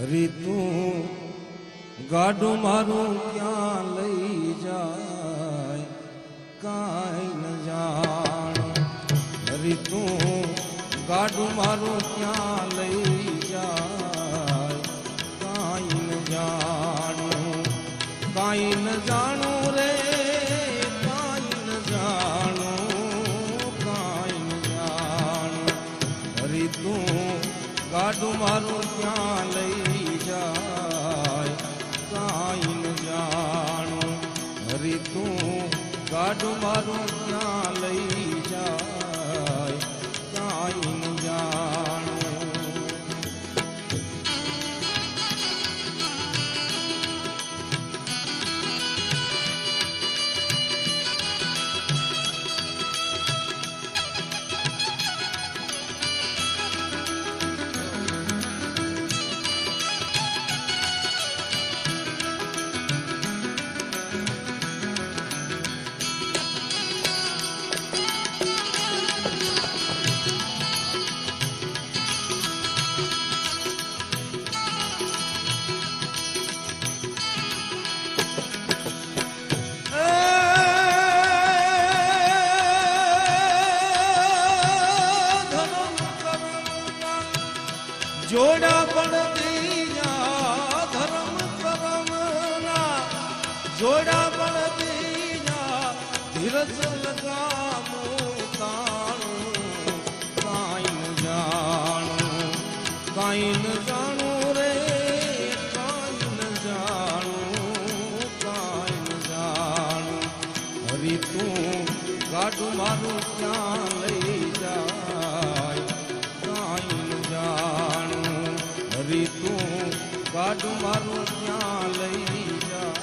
હરી તું, ગાડું મારું ક્યાં લઈ જાય? કાંઈ ન જાણ. હરી તું, ગાડું મારું ક્યાં લઈ જાય? કાંઈ ન જાણું. કાંઈ ન જાણું રે, કાંઈ ન જાણું. કાંઈ મારું ક્યાં લઈ જાય કાંઈ જાણું. હરી તું કાઢું મારું ક્યાં જોડા પણ દીજા ધર્મ કરમના. જોડા પણ ધીરજ તું ગાડું મારું ક્યાં લઈ જાય